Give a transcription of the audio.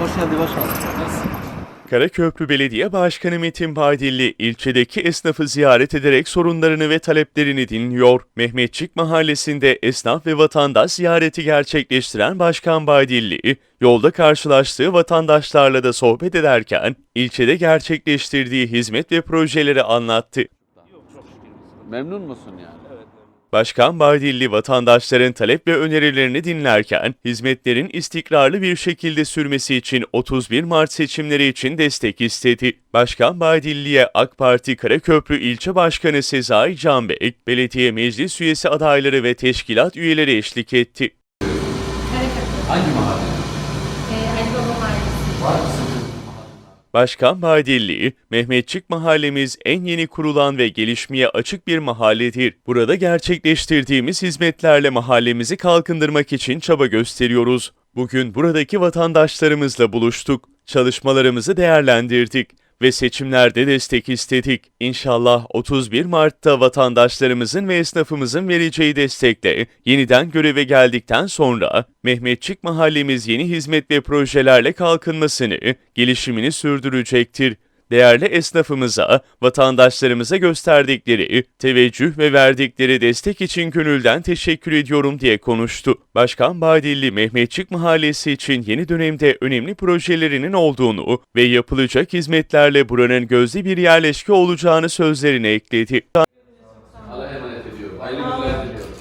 Hoş geldin başkanım. Nasılsın? Karaköprü Belediye Başkanı Metin Baydilli ilçedeki esnafı ziyaret ederek sorunlarını ve taleplerini dinliyor. Mehmetçik Mahallesi'nde esnaf ve vatandaş ziyareti gerçekleştiren Başkan Baydilli, yolda karşılaştığı vatandaşlarla da sohbet ederken ilçede gerçekleştirdiği hizmet ve projeleri anlattı. Memnun musun yani? Başkan Baydilli vatandaşların talep ve önerilerini dinlerken hizmetlerin istikrarlı bir şekilde sürmesi için 31 Mart seçimleri için destek istedi. Başkan Baydilli'ye AK Parti Karaköprü İlçe Başkanı Sezai Canbek, belediye meclis üyesi adayları ve teşkilat üyeleri eşlik etti. Karaköprü. Hangi mahalle? Ee, Ali Baba Mahallesi. Var? Başkan Baydilli, Mehmetçik mahallemiz en yeni kurulan ve gelişmeye açık bir mahalledir. Burada gerçekleştirdiğimiz hizmetlerle mahallemizi kalkındırmak için çaba gösteriyoruz. Bugün buradaki vatandaşlarımızla buluştuk, çalışmalarımızı değerlendirdik ve seçimlerde destek istedik. İnşallah 31 Mart'ta vatandaşlarımızın ve esnafımızın vereceği destekle yeniden göreve geldikten sonra Mehmetçik mahallemiz yeni hizmet ve projelerle kalkınmasını, gelişimini sürdürecektir değerli esnafımıza, vatandaşlarımıza gösterdikleri teveccüh ve verdikleri destek için gönülden teşekkür ediyorum diye konuştu. Başkan Badilli Mehmetçik Mahallesi için yeni dönemde önemli projelerinin olduğunu ve yapılacak hizmetlerle buranın gözde bir yerleşke olacağını sözlerine ekledi. Allah'a emanet ediyorum. Hayırlı günler diliyorum.